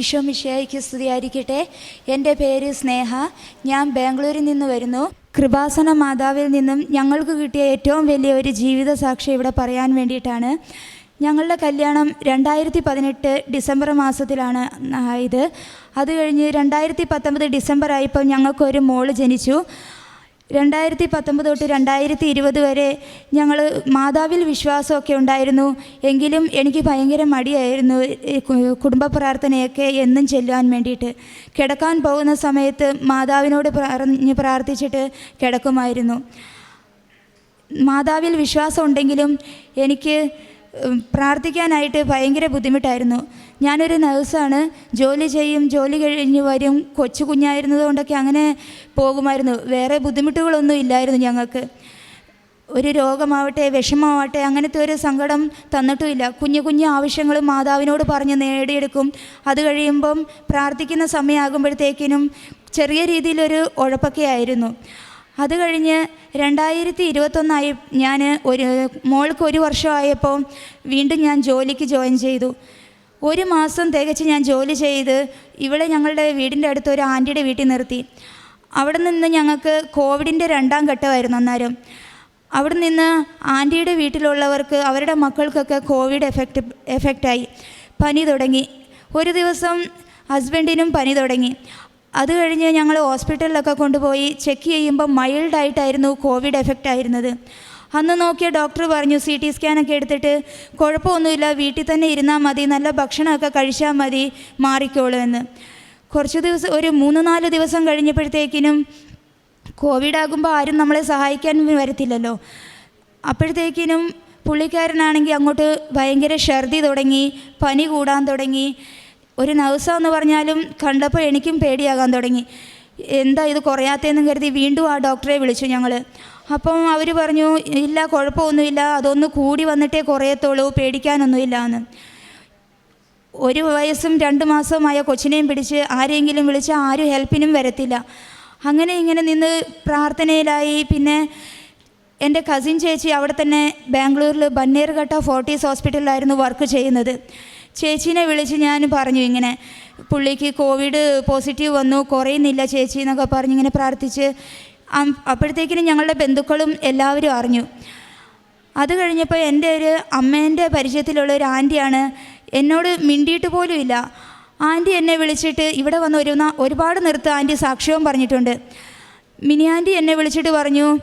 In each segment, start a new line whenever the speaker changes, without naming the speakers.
ഈശോ മിഷയായിക്ക് സ്തുതിയായിരിക്കട്ടെ. എന്റെ പേര് സ്നേഹ. ഞാൻ ബാംഗ്ലൂരിൽ നിന്ന് വരുന്നു. കൃപാസന മാതാവിൽ നിന്നും ഞങ്ങൾക്ക് കിട്ടിയ ഏറ്റവും വലിയ ഒരു ജീവിത സാക്ഷി ഇവിടെ പറയാൻ വേണ്ടിയിട്ടാണ്. ഞങ്ങളുടെ കല്യാണം രണ്ടായിരത്തി പതിനെട്ട് ഡിസംബർ മാസത്തിലാണ് ഇത്. അത് കഴിഞ്ഞ് രണ്ടായിരത്തി പത്തൊമ്പത് ഡിസംബർ ആയപ്പോൾ ഞങ്ങൾക്കൊരു മോൾ ജനിച്ചു. രണ്ടായിരത്തി പത്തൊമ്പത് തൊട്ട് രണ്ടായിരത്തി ഇരുപത് വരെ ഞങ്ങൾ മാതാവിൽ വിശ്വാസമൊക്കെ ഉണ്ടായിരുന്നു. എങ്കിലും എനിക്ക് ഭയങ്കര മടിയായിരുന്നു കുടുംബ പ്രാർത്ഥനയൊക്കെ എന്നും ചെല്ലുവാൻ വേണ്ടിയിട്ട്. കിടക്കാൻ പോകുന്ന സമയത്ത് മാതാവിനോട് പറഞ്ഞ് പ്രാർത്ഥിച്ചിട്ട് കിടക്കുമായിരുന്നു. മാതാവിൽ വിശ്വാസം ഉണ്ടെങ്കിലും എനിക്ക് പ്രാർത്ഥിക്കാനായിട്ട് ഭയങ്കര ബുദ്ധിമുട്ടായിരുന്നു. ഞാനൊരു നഴ്സാണ്. ജോലി ചെയ്യും ജോലി കഴിഞ്ഞ് വരും. കൊച്ചു കുഞ്ഞായിരുന്നതുകൊണ്ടൊക്കെ അങ്ങനെ പോകുമായിരുന്നു. വേറെ ബുദ്ധിമുട്ടുകളൊന്നും ഇല്ലായിരുന്നു ഞങ്ങൾക്ക്. ഒരു രോഗമാവട്ടെ വിഷമമാവട്ടെ അങ്ങനത്തെ ഒരു സങ്കടം തന്നിട്ടുമില്ല. കുഞ്ഞു കുഞ്ഞു ആവശ്യങ്ങൾ മാതാവിനോട് പറഞ്ഞ് നേടിയെടുക്കും. അത് കഴിയുമ്പം പ്രാർത്ഥിക്കുന്ന സമയമാകുമ്പോഴത്തേക്കിനും ചെറിയ രീതിയിലൊരു ഉഴപ്പൊക്കെ ആയിരുന്നു. അത് കഴിഞ്ഞ് രണ്ടായിരത്തി ഇരുപത്തൊന്നായി ഞാൻ ഒരു മോൾക്ക് ഒരു വർഷമായപ്പോൾ വീണ്ടും ഞാൻ ജോലിക്ക് ജോയിൻ ചെയ്തു. ഒരു മാസം തികച്ച് ഞാൻ ജോലി ചെയ്ത് ഇവിടെ ഞങ്ങളുടെ വീടിന്റെ അടുത്ത് ഒരു ആന്റിയുടെ വീട്ടിൽ നിർത്തി. അവിടെ നിന്ന് ഞങ്ങൾക്ക് കോവിഡിന്റെ രണ്ടാം ഘട്ടമായിരുന്നു അന്നേരം. അവിടെ നിന്ന് ആന്റിയുടെ വീട്ടിലുള്ളവർക്ക് അവരുടെ മക്കൾക്കൊക്കെ കോവിഡ് എഫക്റ്റ് എഫക്റ്റായി. പനി തുടങ്ങി. ഒരു ദിവസം ഹസ്ബൻഡിനും പനി തുടങ്ങി. അത് കഴിഞ്ഞ് ഞങ്ങൾ ഹോസ്പിറ്റലിലൊക്കെ കൊണ്ടുപോയി ചെക്ക് ചെയ്യുമ്പോൾ മൈൽഡായിട്ടായിരുന്നു കോവിഡ് എഫക്റ്റ് ആയിരുന്നത് അന്ന് നോക്കിയ ഡോക്ടർ പറഞ്ഞു സി ടി സ്കാനൊക്കെ എടുത്തിട്ട് കുഴപ്പമൊന്നുമില്ല വീട്ടിൽ തന്നെ ഇരുന്നാൽ മതി നല്ല ഭക്ഷണമൊക്കെ കഴിച്ചാൽ മതി മാറിക്കോളൂ എന്ന്. കുറച്ച് ദിവസം ഒരു മൂന്ന് നാല് ദിവസം കഴിഞ്ഞപ്പോഴത്തേക്കിനും കോവിഡ് ആകുമ്പോൾ ആരും നമ്മളെ സഹായിക്കാൻ വരത്തില്ലല്ലോ. അപ്പോഴത്തേക്കിനും പുള്ളിക്കാരനാണെങ്കിൽ അങ്ങോട്ട് ഭയങ്കര ഛർദി തുടങ്ങി പനി കൂടാൻ തുടങ്ങി. ഒരു നഴ്സാന്ന് പറഞ്ഞാലും കണ്ടപ്പോൾ എനിക്കും പേടിയാകാൻ തുടങ്ങി. എന്താ ഇത് കുറയാത്തതെന്നും കരുതി വീണ്ടും ആ ഡോക്ടറെ വിളിച്ചു ഞങ്ങൾ അപ്പം അവർ പറഞ്ഞു ഇല്ല കുഴപ്പമൊന്നുമില്ല. അതൊന്ന് കൂടി വന്നിട്ടേ കുറയത്തുള്ളൂ പേടിക്കാനൊന്നുമില്ല എന്ന് ഒരു വയസ്സും രണ്ട് മാസവുമായ കൊച്ചിനെയും പിടിച്ച് ആരെങ്കിലും വിളിച്ച് ആരും ഹെൽപ്പിനും വരത്തില്ല. അങ്ങനെ ഇങ്ങനെ നിന്ന് പ്രാർത്ഥനയിലായി. പിന്നെ എന്റെ കസിൻ ചേച്ചി അവിടെ തന്നെ ബാംഗ്ലൂരിൽ ബന്നേർഘട്ട ഫോർട്ടീസ് ഹോസ്പിറ്റലിലായിരുന്നു വർക്ക് ചെയ്യുന്നത്. ചേച്ചീനെ വിളിച്ച് ഞാൻ പറഞ്ഞു ഇങ്ങനെ പുള്ളിക്ക് കോവിഡ് പോസിറ്റീവ് വന്നു കുറയുന്നില്ല ചേച്ചി എന്നൊക്കെ പറഞ്ഞ് ഇങ്ങനെ പ്രാർത്ഥിച്ച് അപ്പോഴത്തേക്കിനും ഞങ്ങളുടെ ബന്ധുക്കളും എല്ലാവരും അറിഞ്ഞു. അത് കഴിഞ്ഞപ്പോൾ എന്റെ ഒരു അമ്മേന്റെ പരിചയത്തിലുള്ള ഒരു ആന്റിയാണ് എന്നോട് മിണ്ടിയിട്ട് പോലുമില്ല ആന്റി എന്നെ വിളിച്ചിട്ട് ഇവിടെ വന്ന് ഒരു ഒരുപാട് നിർത്ത് ആന്റി സാക്ഷ്യവും പറഞ്ഞിട്ടുണ്ട്. മിനി ആന്റി എന്നെ വിളിച്ചിട്ട് പറഞ്ഞു "ആ,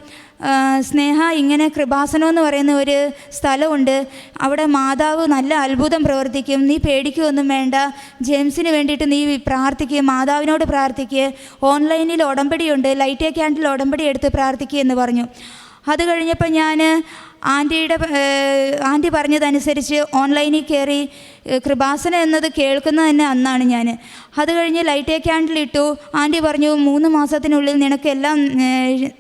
സ്നേഹ ഇങ്ങനെ കൃപാസനം എന്ന് പറയുന്ന ഒരു സ്ഥലമുണ്ട്. അവിടെ മാതാവ് നല്ല അത്ഭുതം പ്രവർത്തിക്കും. നീ പേടിക്കുകയൊന്നും വേണ്ട. ജെയിംസിന് വേണ്ടിയിട്ട് നീ പ്രാർത്ഥിക്കുക മാതാവിനോട് പ്രാർത്ഥിക്കുക ഓൺലൈനിൽ ഉടമ്പടിയുണ്ട്. ലൈറ്റേ ക്യാൻഡിൽ ഉടമ്പടി എടുത്ത് പ്രാർത്ഥിക്കുക എന്ന് പറഞ്ഞു. അത് കഴിഞ്ഞപ്പോൾ ഞാൻ ആന്റിയുടെ ആന്റി പറഞ്ഞതനുസരിച്ച് ഓൺലൈനിൽ കയറി കൃപാസന എന്നത് കേൾക്കുന്നത് തന്നെ അന്നാണ് ഞാൻ അത് കഴിഞ്ഞ് ലൈറ്റ് ക്യാൻഡിലിട്ടു ആന്റി പറഞ്ഞു മൂന്ന് മാസത്തിനുള്ളിൽ നിനക്കെല്ലാം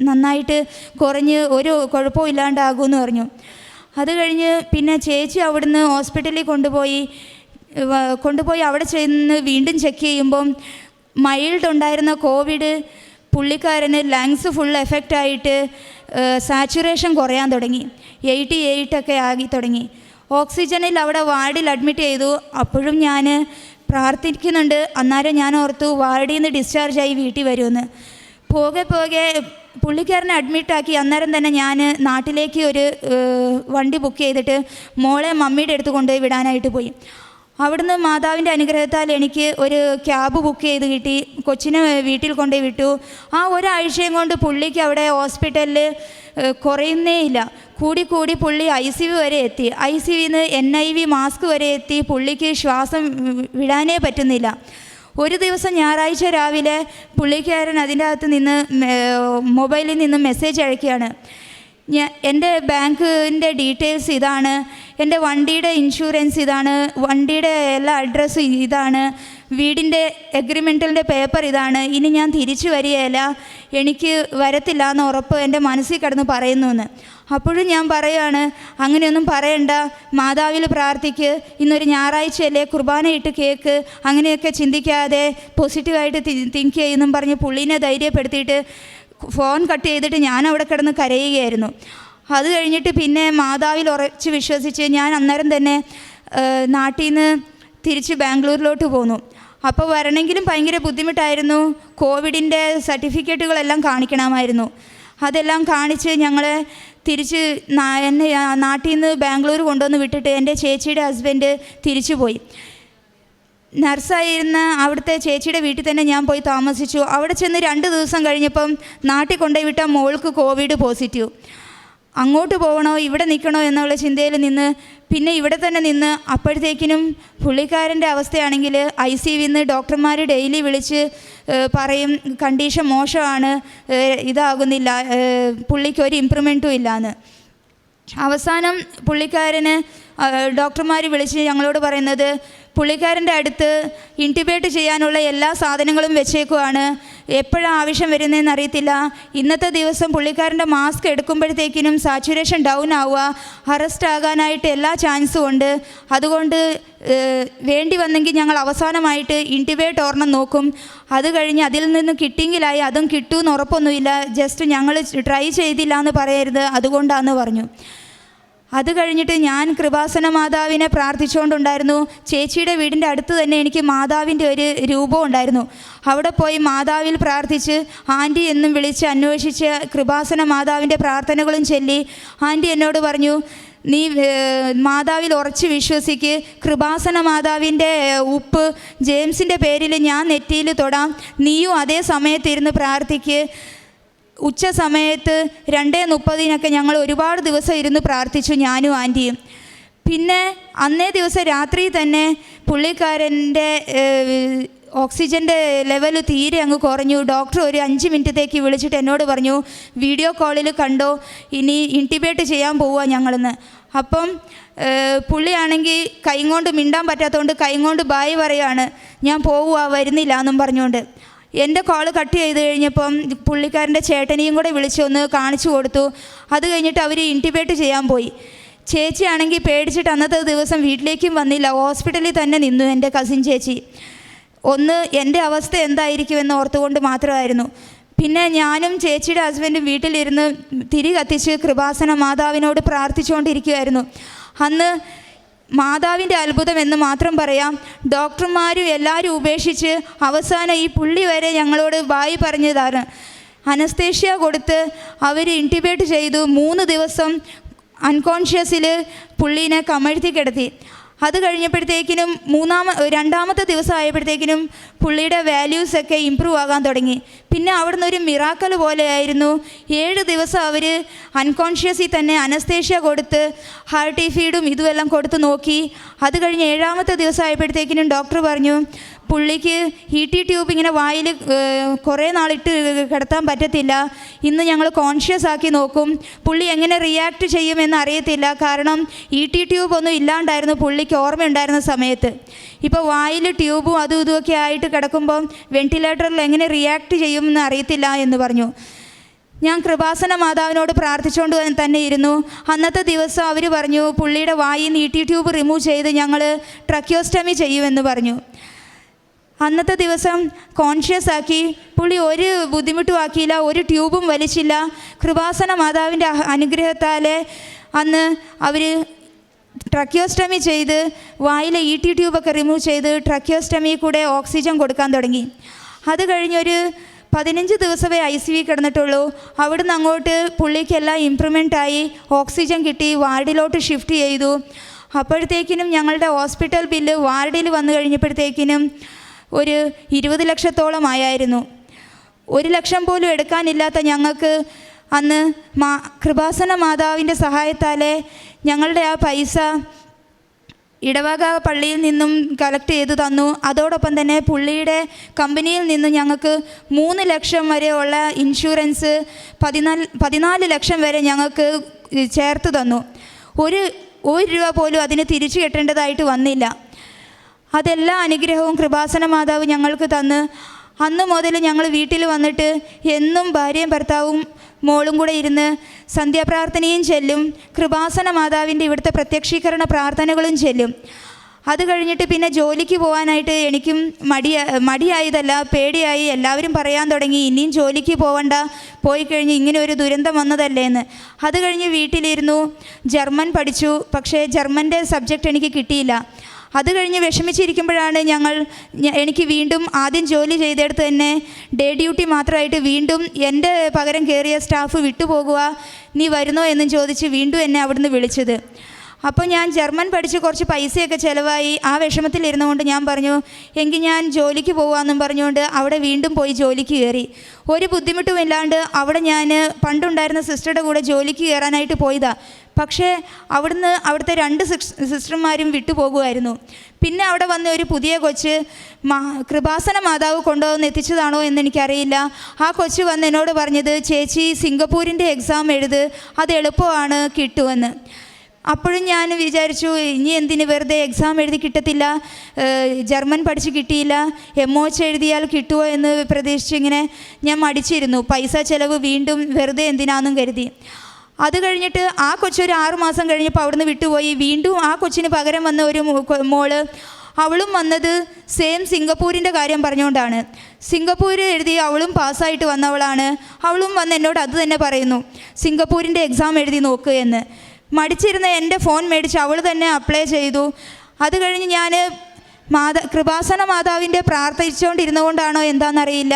നന്നായിട്ട് കുറഞ്ഞ് ഒരു കുഴപ്പവും ഇല്ലാണ്ടാകുമെന്ന് പറഞ്ഞു. അത് കഴിഞ്ഞ് പിന്നെ ചേച്ചി അവിടുന്ന് ഹോസ്പിറ്റലിൽ കൊണ്ടുപോയി കൊണ്ടുപോയി അവിടെ ചെന്ന് വീണ്ടും ചെക്ക് ചെയ്യുമ്പം മൈൽഡ് ഉണ്ടായിരുന്ന കോവിഡ് പുള്ളിക്കാരന് ലങ്സ് ഫുൾ എഫക്റ്റ് ആയിട്ട് സാച്ചുറേഷൻ കുറയാൻ തുടങ്ങി. എയ്റ്റി എയ്റ്റൊക്കെ ആകി തുടങ്ങി. ഓക്സിജനിൽ അവിടെ വാർഡിൽ അഡ്മിറ്റ് ചെയ്തു. അപ്പോഴും ഞാൻ പ്രാർത്ഥിക്കുന്നുണ്ട്. അന്നേരം ഞാൻ ഓർത്തു വാർഡിൽ നിന്ന് ഡിസ്ചാർജായി വീട്ടിൽ വരുമെന്ന്. പോകെ പോകെ പുള്ളിക്കാരനെ അഡ്മിറ്റാക്കി അന്നേരം തന്നെ ഞാൻ നാട്ടിലേക്ക് ഒരു വണ്ടി ബുക്ക് ചെയ്തിട്ട് മോളെ മമ്മിയുടെ അടുത്ത് കൊണ്ടുപോയി വിടാനായിട്ട് പോയി. അവിടുന്ന് മാതാവിന്റെ അനുഗ്രഹത്താൽ എനിക്ക് ഒരു ക്യാബ് ബുക്ക് ചെയ്ത് കിട്ടി. കൊച്ചിനെ വീട്ടിൽ കൊണ്ടുപോയി വിട്ടു. ആ ഒരാഴ്ചയും കൊണ്ട് പുള്ളിക്ക് അവിടെ ഹോസ്പിറ്റലിൽ കുറയുന്നേയില്ല കൂടി കൂടി പുള്ളി ഐ സി വി വരെ എത്തി. ഐ സി വിന്ന് എൻ ഐ വി മാസ്ക് വരെ എത്തി. പുള്ളിക്ക് ശ്വാസം വിടാനേ പറ്റുന്നില്ല. ഒരു ദിവസം ഞായറാഴ്ച രാവിലെ പുള്ളിക്കാരൻ അതിന്റെ അകത്ത് നിന്ന് മൊബൈലിൽ നിന്ന് മെസ്സേജ് അയക്കുകയാണ്. ഞാൻ എന്റെ ബാങ്കിന്റെ ഡീറ്റെയിൽസ് ഇതാണ് എന്റെ വണ്ടിയുടെ ഇൻഷുറൻസ് ഇതാണ് വണ്ടിയുടെ എല്ലാ അഡ്രസ്സും ഇതാണ് വീടിന്റെ എഗ്രിമെന്റലിന്റെ പേപ്പർ ഇതാണ്. ഇനി ഞാൻ തിരിച്ചു വരികയില്ല എനിക്ക് വരത്തില്ല എന്ന് ഉറപ്പ് എന്റെ മനസ്സിൽ കിടന്ന് പറയുന്നു എന്ന് അപ്പോഴും ഞാൻ പറയുകയാണ് അങ്ങനെയൊന്നും പറയണ്ട മാതാവിൽ പ്രാർത്ഥിക്ക് ഇന്നൊരു ഞായറാഴ്ചയല്ലേ കുർബാന ഇട്ട് കേക്ക് അങ്ങനെയൊക്കെ ചിന്തിക്കാതെ പോസിറ്റീവായിട്ട് തിങ്ക് ചെയ്യുന്നും പറഞ്ഞ് പുള്ളീനെ ധൈര്യപ്പെടുത്തിയിട്ട് ഫോൺ കട്ട് ചെയ്തിട്ട് ഞാൻ അവിടെ കിടന്ന് കരയുകയായിരുന്നു. അത് കഴിഞ്ഞിട്ട് പിന്നെ മാതാവിൽ ഉറച്ച് വിശ്വസിച്ച് ഞാൻ അന്നേരം തന്നെ നാട്ടിൽ നിന്ന് തിരിച്ച് ബാംഗ്ലൂരിലോട്ട് പോന്നു. അപ്പോൾ വരണമെങ്കിലും ഭയങ്കര ബുദ്ധിമുട്ടായിരുന്നു. കോവിഡിന്റെ സർട്ടിഫിക്കറ്റുകളെല്ലാം കാണിക്കണമായിരുന്നു. അതെല്ലാം കാണിച്ച് ഞങ്ങൾ തിരിച്ച് എന്നെ നാട്ടിൽ നിന്ന് ബാംഗ്ലൂർ കൊണ്ടുവന്ന് വിട്ടിട്ട് എന്റെ ചേച്ചിയുടെ ഹസ്ബൻഡ് തിരിച്ചു പോയി നർസായിരുന്ന അവിടുത്തെ ചേച്ചിയുടെ വീട്ടിൽ തന്നെ ഞാൻ പോയി താമസിച്ചു. അവിടെ ചെന്ന് രണ്ട് ദിവസം കഴിഞ്ഞപ്പം നാട്ടിൽ കൊണ്ടുപോയി വിട്ട മോൾക്ക് കോവിഡ് പോസിറ്റീവ് അങ്ങോട്ട് പോകണോ ഇവിടെ നിൽക്കണോ എന്നുള്ള ചിന്തയിൽ നിന്ന് പിന്നെ ഇവിടെ തന്നെ നിന്ന് അപ്പോഴത്തേക്കിനും പുള്ളിക്കാരന്റെ അവസ്ഥയാണെങ്കിൽ ഐ സി വിന്ന് ഡോക്ടർമാർ ഡെയിലി വിളിച്ച് പറയും കണ്ടീഷൻ മോശമാണ് ഇതാകുന്നില്ല പുള്ളിക്ക് ഒരു ഇമ്പ്രൂവ്മെന്റും ഇല്ലയെന്ന് അവസാനം പുള്ളിക്കാരന് ഡോക്ടർമാർ വിളിച്ച് ഞങ്ങളോട് പറയുന്നത് പുള്ളിക്കാരന്റെ അടുത്ത് ഇന്റിബേറ്റ് ചെയ്യാനുള്ള എല്ലാ സാധനങ്ങളും വെച്ചേക്കുവാണ്. എപ്പോഴാണ് ആവശ്യം വരുന്നതെന്ന് അറിയത്തില്ല. ഇന്നത്തെ ദിവസം പുള്ളിക്കാരന്റെ മാസ്ക് എടുക്കുമ്പോഴത്തേക്കിനും സാച്ചുറേഷൻ ഡൗൺ ആവുക അറസ്റ്റ് ആകാനായിട്ട് എല്ലാ ചാൻസും ഉണ്ട്. അതുകൊണ്ട് വേണ്ടി വന്നെങ്കിൽ ഞങ്ങൾ അവസാനമായിട്ട് ഇന്റിബേറ്റ് ഓർണം നോക്കും. അത് കഴിഞ്ഞ് അതിൽ നിന്ന് കിട്ടിയെങ്കിലായി അതും കിട്ടുമെന്ന് ഉറപ്പൊന്നുമില്ല. ജസ്റ്റ് ഞങ്ങൾ ട്രൈ ചെയ്തില്ല എന്ന് പറയരുത്. അതുകൊണ്ടാണെന്ന് പറഞ്ഞു. അത് കഴിഞ്ഞിട്ട് ഞാൻ കൃപാസന മാതാവിനെ പ്രാർത്ഥിച്ചുകൊണ്ടുണ്ടായിരുന്നു. ചേച്ചിയുടെ വീടിന്റെ അടുത്ത് തന്നെ എനിക്ക് മാതാവിന്റെ ഒരു രൂപം ഉണ്ടായിരുന്നു. അവിടെ പോയി മാതാവിൽ പ്രാർത്ഥിച്ച് ആന്റി എന്നും വിളിച്ച് അന്വേഷിച്ച് കൃപാസന മാതാവിന്റെ പ്രാർത്ഥനകളും ചൊല്ലി ആന്റി എന്നോട് പറഞ്ഞു നീ മാതാവിൽ ഉറച്ച് വിശ്വസിക്ക്. കൃപാസന മാതാവിന്റെ ഉപ്പ് ജെയിംസിന്റെ പേരിൽ ഞാൻ നെറ്റിയിൽ തൊടാം. നീയും അതേ സമയത്തിരുന്ന് പ്രാർത്ഥിക്ക്. ഉച്ച സമയത്ത് രണ്ടേ മുപ്പതിനൊക്കെ ഞങ്ങൾ ഒരുപാട് ദിവസം ഇരുന്ന് പ്രാർത്ഥിച്ചു ഞാനും ആന്റിയും. പിന്നെ അന്നേ ദിവസം രാത്രി തന്നെ പുള്ളിക്കാരന്റെ ഓക്സിജന്റെ ലെവൽ തീരെ അങ്ങ് കുറഞ്ഞു. ഡോക്ടർ ഒരു അഞ്ച് മിനിറ്റത്തേക്ക് വിളിച്ചിട്ട് എന്നോട് പറഞ്ഞു വീഡിയോ കോളിൽ കണ്ടോ? ഇനി ഇന്റിബേറ്റ് ചെയ്യാൻ പോവുക ഞങ്ങളെന്ന്. അപ്പം പുള്ളിയാണെങ്കിൽ കൈ കൊണ്ട് മിണ്ടാൻ പറ്റാത്തതുകൊണ്ട് കൈ കൊണ്ട് ബായ് പറയാണ് ഞാൻ പോവുക വരുന്നില്ല എന്നും പറഞ്ഞുകൊണ്ട്. എന്റെ കോൾ കട്ട് ചെയ്ത് കഴിഞ്ഞപ്പം പുള്ളിക്കാരന്റെ ചേട്ടനെയും കൂടെ വിളിച്ച് ഒന്ന് കാണിച്ചു കൊടുത്തു. അത് കഴിഞ്ഞിട്ട് അവർ ഇന്റിബേറ്റ് ചെയ്യാൻ പോയി. ചേച്ചിയാണെങ്കിൽ പേടിച്ചിട്ട് അന്നത്തെ ദിവസം വീട്ടിലേക്കും വന്നില്ല. ഹോസ്പിറ്റലിൽ തന്നെ നിന്നു എന്റെ കസിൻ ചേച്ചി. ഒന്ന് എന്റെ അവസ്ഥ എന്തായിരിക്കുമെന്ന് ഓർത്തുകൊണ്ട് മാത്രമായിരുന്നു. പിന്നെ ഞാനും ചേച്ചിയുടെ ഹസ്ബൻഡും വീട്ടിലിരുന്ന് തിരി കത്തിച്ച് കൃപാസന മാതാവിനോട് പ്രാർത്ഥിച്ചുകൊണ്ടിരിക്കുമായിരുന്നു അന്ന് മാതാവിന്റെ അത്ഭുതം എന്ന് മാത്രം പറയാം. ഡോക്ടർമാരും എല്ലാവരും ഉപേക്ഷിച്ച് അവസാനം ഈ പുള്ളി വരെ ഞങ്ങളോട് വായി പറഞ്ഞതാണ്. അനസ്തേഷ്യ കൊടുത്ത് അവർ ഇന്റിബേറ്റ് ചെയ്തു. മൂന്ന് ദിവസം അൺകോൺഷ്യസിൽ പുള്ളീനെ കമഴ്ത്തി കിടത്തി. അത് കഴിഞ്ഞപ്പോഴത്തേക്കിനും മൂന്നാമ രണ്ടാമത്തെ ദിവസം ആയപ്പോഴത്തേക്കിനും പുള്ളിയുടെ വാല്യൂസൊക്കെ ഇമ്പ്രൂവ് ആകാൻ തുടങ്ങി. പിന്നെ അവിടുന്ന് ഒരു മിറാക്കൽ പോലെയായിരുന്നു. ഏഴ് ദിവസം അവർ അൺകോൺഷ്യസിൽ തന്നെ അനസ്തേഷ്യ കൊടുത്ത് ഹാർട്ടി ഫീഡും ഇതുമെല്ലാം കൊടുത്ത് നോക്കി. അത് കഴിഞ്ഞ് ഏഴാമത്തെ ദിവസം ആയപ്പോഴത്തേക്കിനും ഡോക്ടർ പറഞ്ഞു പുള്ളിക്ക് ഹീറ്റി ട്യൂബ് ഇങ്ങനെ വായിൽ കുറേ നാളിട്ട് കിടത്താൻ പറ്റത്തില്ല. ഇന്ന് ഞങ്ങൾ കോൺഷ്യസ് ആക്കി നോക്കും. പുള്ളി എങ്ങനെ റിയാക്ട് ചെയ്യുമെന്ന് അറിയത്തില്ല. കാരണം ഈ ടി ട്യൂബ് ഒന്നും ഇല്ലാണ്ടായിരുന്നു പുള്ളിക്ക് ഓർമ്മയുണ്ടായിരുന്ന സമയത്ത്. ഇപ്പോൾ വായിൽ ട്യൂബും അതും ഇതുമൊക്കെ ആയിട്ട് കിടക്കുമ്പം വെന്റിലേറ്ററിൽ എങ്ങനെ റിയാക്ട് ചെയ്യുമെന്ന് അറിയത്തില്ല എന്ന് പറഞ്ഞു. ഞാൻ കൃപാസന മാതാവിനോട് പ്രാർത്ഥിച്ചുകൊണ്ട് തന്നെ ഇരുന്നു. അന്നത്തെ ദിവസം അവർ പറഞ്ഞു പുള്ളിയുടെ വായിൽ ഇ ട്യൂബ് റിമൂവ് ചെയ്ത് ഞങ്ങൾ ട്രക്യോസ്റ്റമി ചെയ്യുമെന്ന് പറഞ്ഞു. അന്നത്തെ ദിവസം കോൺഷ്യസ് ആക്കി പുള്ളി ഒരു ബുദ്ധിമുട്ടും ആക്കിയില്ല ഒരു ട്യൂബും വലിച്ചില്ല. കൃപാസന മാതാവിന്റെ അനുഗ്രഹത്താൽ അന്ന് അവർ ട്രക്കിയോസ്റ്റമി ചെയ്ത് വായിലെ ഇ ടി ട്യൂബൊക്കെ റിമൂവ് ചെയ്ത് ട്രക്യോസ്റ്റമി കൂടെ ഓക്സിജൻ കൊടുക്കാൻ തുടങ്ങി. അത് കഴിഞ്ഞൊരു പതിനഞ്ച് ദിവസമേ ഐ സി വി കിടന്നിട്ടുള്ളൂ. അവിടുന്ന് അങ്ങോട്ട് പുള്ളിക്കെല്ലാം ഇമ്പ്രൂവ്മെന്റ് ആയി ഓക്സിജൻ കിട്ടി വാർഡിലോട്ട് ഷിഫ്റ്റ് ചെയ്തു. അപ്പോഴത്തേക്കിനും ഞങ്ങളുടെ ഹോസ്പിറ്റൽ ബില്ല് വാർഡിൽ വന്നു കഴിഞ്ഞപ്പോഴത്തേക്കിനും ഒരു ഇരുപത് ലക്ഷത്തോളം ആയായിരുന്നു. ഒരു ലക്ഷം പോലും എടുക്കാനില്ലാത്ത ഞങ്ങൾക്ക് അന്ന് മാ കൃപാസന മാതാവിന്റെ സഹായത്താലെ ഞങ്ങളുടെ ആ പൈസ ഇടവക പള്ളിയിൽ നിന്നും കളക്ട് ചെയ്തു തന്നു. അതോടൊപ്പം തന്നെ പുള്ളിയുടെ കമ്പനിയിൽ നിന്ന് ഞങ്ങൾക്ക് മൂന്ന് ലക്ഷം വരെയുള്ള ഇൻഷുറൻസ് പതിനാല് പതിനാല് ലക്ഷം വരെ ഞങ്ങൾക്ക് ചേർത്ത് തന്നു. ഒരു ഒരു രൂപ പോലും അതിന് തിരിച്ചു കെട്ടേണ്ടതായിട്ട് വന്നില്ല. അതെല്ലാ അനുഗ്രഹവും കൃപാസന മാതാവ് ഞങ്ങൾക്ക് തന്ന് അന്ന് മുതൽ ഞങ്ങൾ വീട്ടിൽ വന്നിട്ട് എന്നും ഭാര്യയും ഭർത്താവും മോളും കൂടെ ഇരുന്ന് സന്ധ്യാപ്രാർത്ഥനയും ചെല്ലും കൃപാസന മാതാവിന്റെ ഇവിടുത്തെ പ്രത്യക്ഷീകരണ പ്രാർത്ഥനകളും ചെല്ലും. അത് കഴിഞ്ഞിട്ട് പിന്നെ ജോലിക്ക് പോകാനായിട്ട് എനിക്കും മടിയ മടിയായതല്ല പേടിയായി. എല്ലാവരും പറയാൻ തുടങ്ങി ഇനിയും ജോലിക്ക് പോകണ്ട പോയി കഴിഞ്ഞ് ഇങ്ങനെ ഒരു ദുരന്തം വന്നതല്ലേ എന്ന്. അത് കഴിഞ്ഞ് വീട്ടിലിരുന്നു ജർമ്മൻ പഠിച്ചു. പക്ഷേ ജർമ്മന്റെ സബ്ജക്റ്റ് എനിക്ക് കിട്ടിയില്ല. അത് കഴിഞ്ഞ് വിഷമിച്ചിരിക്കുമ്പോഴാണ് ഞങ്ങൾ എനിക്ക് വീണ്ടും ആദ്യം ജോലി ചെയ്തെടുത്ത് തന്നെ ഡേ ഡ്യൂട്ടി മാത്രമായിട്ട് വീണ്ടും എന്റെ പകരം കയറിയ സ്റ്റാഫ് വിട്ടുപോകുക നീ വരുന്നോ എന്നും ചോദിച്ച് വീണ്ടും എന്നെ അവിടുന്ന് വിളിച്ചത്. അപ്പോൾ ഞാൻ ജർമ്മൻ പഠിച്ച് കുറച്ച് പൈസയൊക്കെ ചിലവായി ആ വിഷമത്തിലിരുന്നുകൊണ്ട് ഞാൻ പറഞ്ഞു എങ്കിൽ ഞാൻ ജോലിക്ക് പോകാമെന്നും പറഞ്ഞുകൊണ്ട് അവിടെ വീണ്ടും പോയി ജോലിക്ക് കയറി ഒരു ബുദ്ധിമുട്ടും ഇല്ലാണ്ട് അവിടെ ഞാൻ പണ്ടുണ്ടായിരുന്ന സിസ്റ്ററുടെ കൂടെ ജോലിക്ക് കയറാനായിട്ട് പോയതാ. പക്ഷേ അവിടുന്ന് അവിടുത്തെ രണ്ട് സിസ്- സിസ്റ്റർമാരും വിട്ടുപോകുമായിരുന്നു പിന്നെ അവിടെ വന്ന ഒരു പുതിയ കൊച്ച് മാ കൃപാസന മാതാവ് കൊണ്ടുവന്ന് എത്തിച്ചതാണോ എന്ന് എനിക്കറിയില്ല ആ കൊച്ച് വന്ന് എന്നോട് പറഞ്ഞത് ചേച്ചി സിംഗപ്പൂരിന്റെ എക്സാം എഴുത് അത് എളുപ്പമാണ് കിട്ടുമെന്ന്. അപ്പോഴും ഞാൻ വിചാരിച്ചു ഇനി എന്തിന് വെറുതെ എക്സാം എഴുതി കിട്ടത്തില്ല ജർമ്മൻ പഠിച്ച് കിട്ടിയില്ല എം ഒ എച്ച് എഴുതിയാൽ കിട്ടുമോ എന്ന് പ്രതീക്ഷിച്ച് ഇങ്ങനെ ഞാൻ മടിച്ചിരുന്നു. പൈസ ചിലവ് വീണ്ടും വെറുതെ എന്തിനാന്നും കരുതി. അത് കഴിഞ്ഞിട്ട് ആ കൊച്ചൊരു ആറുമാസം കഴിഞ്ഞപ്പോൾ അവിടുന്ന് വിട്ടുപോയി. വീണ്ടും ആ കൊച്ചിന് പകരം വന്ന ഒരു മോൾ അവളും വന്നത് സെയിം സിംഗപ്പൂരിന്റെ കാര്യം പറഞ്ഞുകൊണ്ടാണ്. സിംഗപ്പൂർ എഴുതി അവളും പാസ്സായിട്ട് വന്നവളാണ്. അവളും വന്ന് എന്നോട് അത് തന്നെ പറയുന്നു. സിംഗപ്പൂരിന്റെ എക്സാം എഴുതി നോക്ക് എന്ന്. മടിച്ചിരുന്ന എന്റെ ഫോൺ മേടിച്ച് അവൾ തന്നെ അപ്ലൈ ചെയ്തു. അത് കഴിഞ്ഞ് ഞാൻ മാതാ കൃപാസന മാതാവിന്റെ പ്രാർത്ഥിച്ചുകൊണ്ടിരുന്നുകൊണ്ടാണോ എന്താണെന്നറിയില്ല.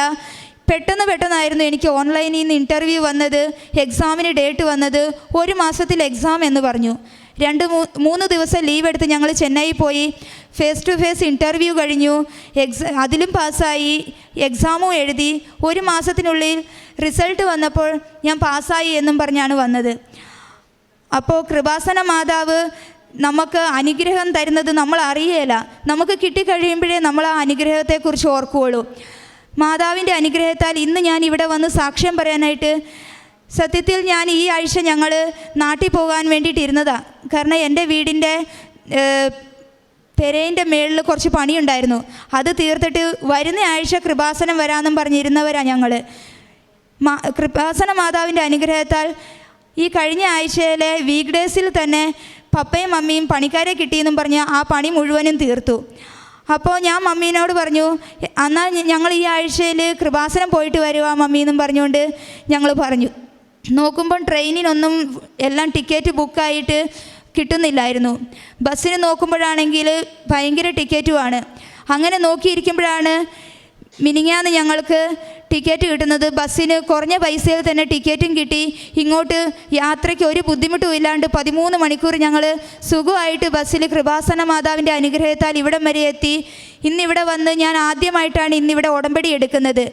പെട്ടെന്ന് പെട്ടെന്നായിരുന്നു എനിക്ക് ഓൺലൈനിൽ നിന്ന് ഇന്റർവ്യൂ വന്നത് എക്സാമിന് ഡേറ്റ് വന്നത് ഒരു മാസത്തിൽ എക്സാം എന്ന് പറഞ്ഞു. രണ്ട് മൂന്ന് ദിവസം ലീവ് എടുത്ത് ഞങ്ങൾ ചെന്നൈ പോയി. ഫേസ് ടു ഫേസ് ഇന്റർവ്യൂ കഴിഞ്ഞു. എക്സാ അതിലും പാസ്സായി. എക്സാമും എഴുതി. ഒരു മാസത്തിനുള്ളിൽ റിസൾട്ട് വന്നപ്പോൾ ഞാൻ പാസ്സായി എന്നും പറഞ്ഞാണ് വന്നത്. അപ്പോൾ കൃപാസന മാതാവ് നമുക്ക് അനുഗ്രഹം തരുന്നത് നമ്മൾ അറിയേല. നമുക്ക് കിട്ടിക്കഴിയുമ്പോഴേ നമ്മൾ ആ അനുഗ്രഹത്തെക്കുറിച്ച് ഓർക്കുകയുള്ളൂ മാതാവിന്റെ അനുഗ്രഹത്താൽ ഇന്ന് ഞാൻ ഇവിടെ വന്ന് സാക്ഷ്യം പറയാനായിട്ട് സത്യത്തിൽ ഞാൻ ഈ ആഴ്ച ഞങ്ങൾ നാട്ടിൽ പോകാൻ വേണ്ടിയിട്ടിരുന്നതാണ് കാരണം എന്റെ വീടിന്റെ പെരേന്റെ മേളിൽ കുറച്ച് പണിയുണ്ടായിരുന്നു. അത് തീർത്തിട്ട് വരുന്ന ആഴ്ച കൃപാസനം വരാമെന്നും പറഞ്ഞിരുന്നവരാണ് ഞങ്ങൾ മാ കൃപാസന മാതാവിന്റെ അനുഗ്രഹത്താൽ ഈ കഴിഞ്ഞ ആഴ്ചയിലെ വീക്ക് ഡേയ്സിൽ തന്നെ പപ്പയും മമ്മിയും പണിക്കാരെ കിട്ടിയെന്നും പറഞ്ഞ് ആ പണി മുഴുവനും തീർത്തു. അപ്പോൾ ഞാൻ മമ്മീനോട് പറഞ്ഞു എന്നാൽ ഞങ്ങൾ ഈ ആഴ്ചയിൽ കൃപാസനം പോയിട്ട് വരുക മമ്മി എന്നും പറഞ്ഞുകൊണ്ട് ഞങ്ങൾ പറഞ്ഞു. നോക്കുമ്പോൾ ട്രെയിനിനൊന്നും എല്ലാം ടിക്കറ്റ് ബുക്കായിട്ട് കിട്ടുന്നില്ലായിരുന്നു. ബസ്സിന് നോക്കുമ്പോഴാണെങ്കിൽ ഭയങ്കര ടിക്കറ്റുമാണ് അങ്ങനെ നോക്കിയിരിക്കുമ്പോഴാണ് മിനിങ്ങാന്ന് ഞങ്ങൾക്ക് ടിക്കറ്റ് കിട്ടുന്നത്. ബസ്സിന് കുറഞ്ഞ പൈസയിൽ തന്നെ ടിക്കറ്റും കിട്ടി. ഇങ്ങോട്ട് യാത്രയ്ക്ക് ഒരു ബുദ്ധിമുട്ടും ഇല്ലാണ്ട് പതിമൂന്ന് മണിക്കൂർ ഞങ്ങൾ സുഖമായിട്ട് ബസ്സിൽ കൃപാസന മാതാവിന്റെ അനുഗ്രഹത്താൽ ഇവിടം വരെ എത്തി. ഇന്നിവിടെ വന്ന് ഞാൻ ആദ്യമായിട്ടാണ് ഇന്നിവിടെ ഉടമ്പടി എടുക്കുന്നത്.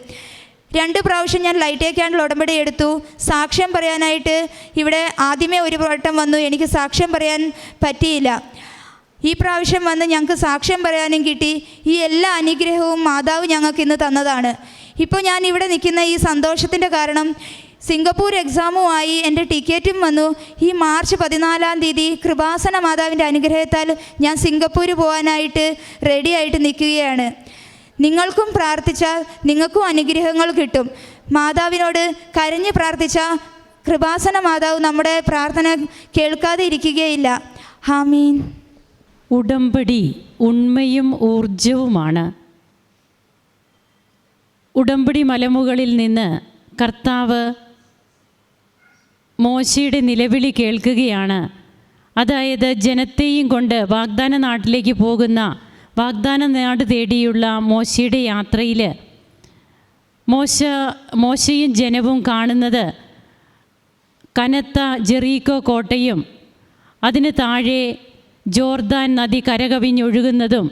രണ്ട് പ്രാവശ്യം ഞാൻ ലൈറ്റേ ക്യാൻഡിൽ ഉടമ്പടി എടുത്തു. സാക്ഷ്യം പറയാനായിട്ട് ഇവിടെ ആദ്യമേ ഒരു വട്ടം വന്നു. എനിക്ക് സാക്ഷ്യം പറയാൻ പറ്റിയില്ല. ഈ പ്രാവശ്യം വന്ന് ഞങ്ങൾക്ക് സാക്ഷ്യം പറയാനും കിട്ടി. ഈ എല്ലാ അനുഗ്രഹവും മാതാവ് ഞങ്ങൾക്ക് ഇന്ന് തന്നതാണ്. ഇപ്പോൾ ഞാൻ ഇവിടെ നിൽക്കുന്ന ഈ സന്തോഷത്തിന്റെ കാരണം സിംഗപ്പൂർ എക്സാമുമായി എന്റെ ടിക്കറ്റും വന്നു. ഈ മാർച്ച് പതിനാലാം തീയതി കൃപാസന മാതാവിന്റെ അനുഗ്രഹത്താൽ ഞാൻ സിംഗപ്പൂർ പോകാനായിട്ട് റെഡിയായിട്ട് നിൽക്കുകയാണ്. നിങ്ങൾക്കും പ്രാർത്ഥിച്ചാൽ നിങ്ങൾക്കും അനുഗ്രഹങ്ങൾ കിട്ടും. മാതാവിനോട് കരഞ്ഞ് പ്രാർത്ഥിച്ച കൃപാസന മാതാവ് നമ്മുടെ പ്രാർത്ഥന കേൾക്കാതെ ഇരിക്കുകയില്ല. ഹാമീൻ
ഉടമ്പടി ഉണ്മയും ഊർജവുമാണ് ഉടമ്പടി മലമുകളിൽ നിന്ന് കർത്താവ് മോശയുടെ നിലവിളി കേൾക്കുകയാണ്. അതായത് ജനത്തെയും കൊണ്ട് വാഗ്ദാന നാട്ടിലേക്ക് പോകുന്ന വാഗ്ദാന നാട് തേടിയുള്ള മോശയുടെ യാത്രയിൽ മോശ മോശയും ജനവും കാണുന്നത് കനത്ത ജെറീക്കോ കോട്ടയും അതിന് താഴെ ജോർദാൻ നദി കരകവിഞ്ഞൊഴുകുന്നതും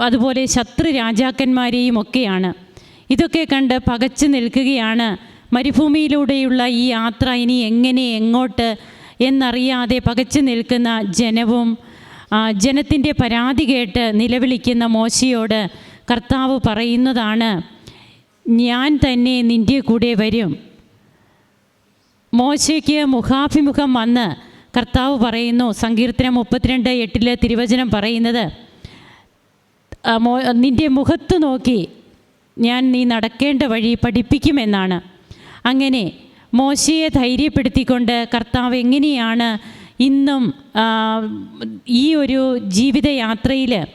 അതുപോലെ ശത്രു രാജാക്കന്മാരെയും ഒക്കെയാണ്. ഇതൊക്കെ കണ്ട് പകച്ചു നിൽക്കുകയാണ് മരുഭൂമിയിലൂടെയുള്ള ഈ യാത്ര ഇനി എങ്ങനെ എങ്ങോട്ട് എന്നറിയാതെ പകച്ചു നിൽക്കുന്ന ജനവും ജനത്തിന്റെ പരാതി കേട്ട് നിലവിളിക്കുന്ന മോശയോട് കർത്താവ് പറയുന്നതാണ് ഞാൻ തന്നെ നിന്റെ കൂടെ വരും. മോശയ്ക്ക് മുഖാഭിമുഖം വന്ന് കർത്താവ് പറയുന്നു സങ്കീർത്തനം മുപ്പത്തിരണ്ട് എട്ടിലെ തിരുവചനം പറയുന്നത് നിന്റെ മുഖത്ത് നോക്കി ഞാൻ നീ നടക്കേണ്ട വഴി പഠിപ്പിക്കുമെന്നാണ്. അങ്ങനെ മോശയെ ധൈര്യപ്പെടുത്തിക്കൊണ്ട് കർത്താവ് എങ്ങനെയാണ് ഇന്നും ഈ ഒരു ജീവിതയാത്രയിൽ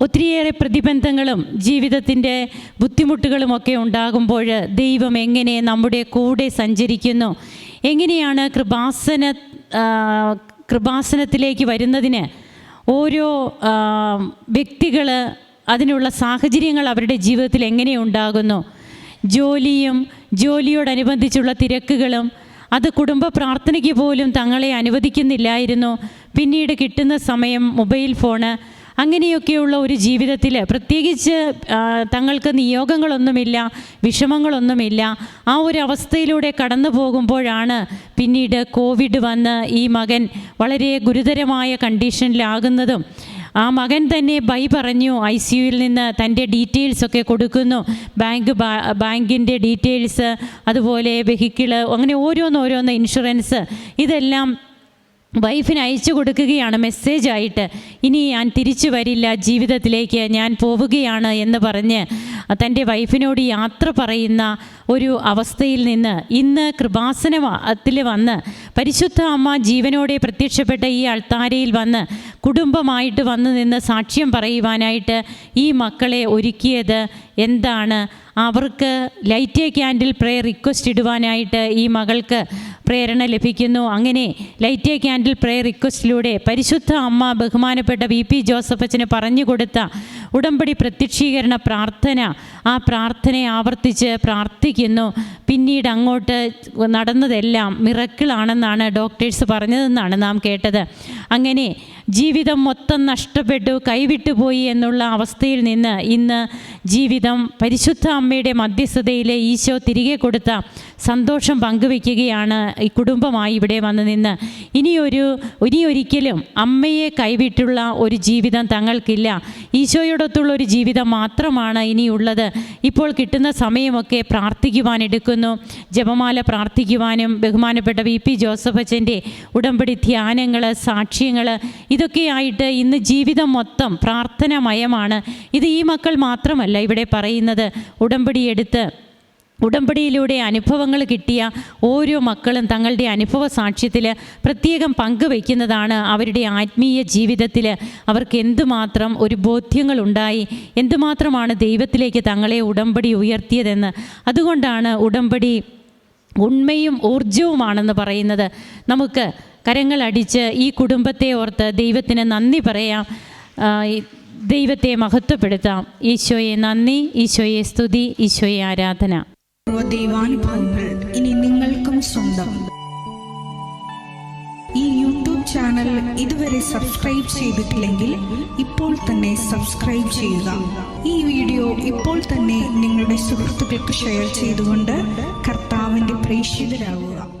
ഒത്തിരിയേറെ പ്രതിബന്ധങ്ങളും ജീവിതത്തിന്റെ ബുദ്ധിമുട്ടുകളുമൊക്കെ ഉണ്ടാകുമ്പോൾ ദൈവം എങ്ങനെ നമ്മുടെ കൂടെ സഞ്ചരിക്കുന്നു എങ്ങനെയാണ് കൃപാസന കൃപാസനത്തിലേക്ക് വരുന്നതിന് ഓരോ വ്യക്തികൾ അതിനുള്ള സാഹചര്യങ്ങൾ അവരുടെ ജീവിതത്തിൽ എങ്ങനെ ഉണ്ടാകുന്നു? ജോലിയും ജോലിയോടനുബന്ധിച്ചുള്ള തിരക്കുകളും അത് കുടുംബ പ്രാർത്ഥനയ്ക്ക് പോലും തങ്ങളെ അനുവദിക്കുന്നില്ലായിരുന്നു. പിന്നീട് കിട്ടുന്ന സമയം മൊബൈൽ ഫോണ് അങ്ങനെയൊക്കെയുള്ള ഒരു ജീവിതത്തിൽ പ്രത്യേകിച്ച് തങ്ങൾക്ക് നിയോഗങ്ങളൊന്നുമില്ല വിഷമങ്ങളൊന്നുമില്ല. ആ ഒരു അവസ്ഥയിലൂടെ കടന്നു പോകുമ്പോഴാണ് പിന്നീട് കോവിഡ് വന്ന് ഈ മകൻ വളരെ ഗുരുതരമായ കണ്ടീഷനിലാകുന്നതും. ആ മകൻ തന്നെ ബൈ പറഞ്ഞു ഐ സി നിന്ന് തന്റെ ഡീറ്റെയിൽസൊക്കെ കൊടുക്കുന്നു. ബാങ്ക് ബാങ്കിന്റെ ഡീറ്റെയിൽസ് അതുപോലെ വെഹിക്കിൾ അങ്ങനെ ഓരോന്നോരോന്ന് ഇൻഷുറൻസ് ഇതെല്ലാം വൈഫിന് അയച്ചു കൊടുക്കുകയാണ് മെസ്സേജ് ആയിട്ട്. ഇനി ഞാൻ തിരിച്ചു വരില്ല ജീവിതത്തിലേക്ക് ഞാൻ പോവുകയാണ് എന്ന് പറഞ്ഞ് തന്റെ വൈഫിനോട് യാത്ര പറയുന്ന ഒരു അവസ്ഥയിൽ നിന്ന് ഇന്ന് കൃപാസനത്തിൽ വന്ന് പരിശുദ്ധ അമ്മ ജീവനോടെ പ്രത്യക്ഷപ്പെട്ട ഈ അൾത്താരയിൽ വന്ന് കുടുംബമായിട്ട് വന്ന് നിന്ന് സാക്ഷ്യം പറയുവാനായിട്ട് ഈ മക്കളെ ഒരുക്കിയത് എന്താണ്? അവർക്ക് light a candle prayer request ഇടുവാനായിട്ട് ഈ മകൾക്ക് പ്രേരണ ലഭിക്കുന്നു. അങ്ങനെ ലൈറ്റ് എ ക്യാൻഡിൽ പ്രേയർ റിക്വസ്റ്റിലൂടെ പരിശുദ്ധ അമ്മ ബഹുമാനപ്പെട്ട വി പി ജോസഫച്ചന് പറഞ്ഞു കൊടുത്ത ഉടമ്പടി പ്രത്യക്ഷീകരണ പ്രാർത്ഥന ആ പ്രാർത്ഥനയെ ആവർത്തിച്ച് പ്രാർത്ഥിക്കുന്നു. പിന്നീട് അങ്ങോട്ട് നടന്നതെല്ലാം മിറക്കിളാണെന്നാണ് ഡോക്ടേഴ്സ് പറഞ്ഞതെന്നാണ് നാം കേട്ടത്. അങ്ങനെ ജീവിതം മൊത്തം നഷ്ടപ്പെട്ടു കൈവിട്ടുപോയി എന്നുള്ള അവസ്ഥയിൽ നിന്ന് ഇന്ന് ജീവിതം പരിശുദ്ധ അമ്മയുടെ മധ്യസ്ഥതയിലെ ഈശോ തിരികെ കൊടുത്ത സന്തോഷം പങ്കുവെക്കുകയാണ് ഈ കുടുംബമായി ഇവിടെ വന്ന് നിന്ന്. ഇനിയൊരു ഇനിയൊരിക്കലും അമ്മയെ കൈവിട്ടുള്ള ഒരു ജീവിതം തങ്ങൾക്കില്ല. ഈശോയോടൊത്തുള്ള ഒരു ജീവിതം മാത്രമാണ് ഇനിയുള്ളത്. ഇപ്പോൾ കിട്ടുന്ന സമയമൊക്കെ പ്രാർത്ഥിക്കുവാൻ എടുക്കുന്നു. ജപമാല പ്രാർത്ഥിക്കുവാനും ബഹുമാനപ്പെട്ട വി പി ജോസഫ് അച്ഛന്റെ ഉടമ്പടി ധ്യാനങ്ങൾ സാക്ഷ്യങ്ങൾ ഇതൊക്കെയായിട്ട് ഇന്ന് ജീവിതം മൊത്തം പ്രാർത്ഥനാമയമാണ്. ഇത് ഈ മക്കൾ മാത്രമല്ല ഇവിടെ പറയുന്നത്. ഉടമ്പടി എടുത്ത് ഉടമ്പടിയിലൂടെ അനുഭവങ്ങൾ കിട്ടിയ ഓരോ മക്കളും തങ്ങളുടെ അനുഭവ സാക്ഷ്യത്തിൽ പ്രത്യേകം പങ്കുവയ്ക്കുന്നതാണ് അവരുടെ ആത്മീയ ജീവിതത്തിൽ അവർക്ക് എന്തുമാത്രം ഒരു ബോധ്യങ്ങളുണ്ടായി. എന്തുമാത്രമാണ് ദൈവത്തിലേക്ക് തങ്ങളെ ഉടമ്പടി ഉയർത്തിയതെന്ന്. അതുകൊണ്ടാണ് ഉടമ്പടി ഉണ്മയും ഊർജവുമാണെന്ന് പറയുന്നത്. നമുക്ക് കരങ്ങളടിച്ച് ഈ കുടുംബത്തെ ഓർത്ത് ദൈവത്തിന് നന്ദി പറയാം. ദൈവത്തെ മഹത്വപ്പെടുത്താം. ഈശോയെ നന്ദി ഈശോയെ സ്തുതി ഈശോയെ ആരാധന.
ഇനി നിങ്ങൾക്കും സ്വന്തം. ഈ യൂട്യൂബ് ചാനൽ ഇതുവരെ സബ്സ്ക്രൈബ് ചെയ്തിട്ടില്ലെങ്കിൽ ഇപ്പോൾ തന്നെ സബ്സ്ക്രൈബ് ചെയ്യുക. ഈ വീഡിയോ ഇപ്പോൾ തന്നെ നിങ്ങളുടെ സുഹൃത്തുക്കൾക്ക് ഷെയർ ചെയ്തുകൊണ്ട് കർത്താവിന്റെ പ്രേക്ഷിതരാകുക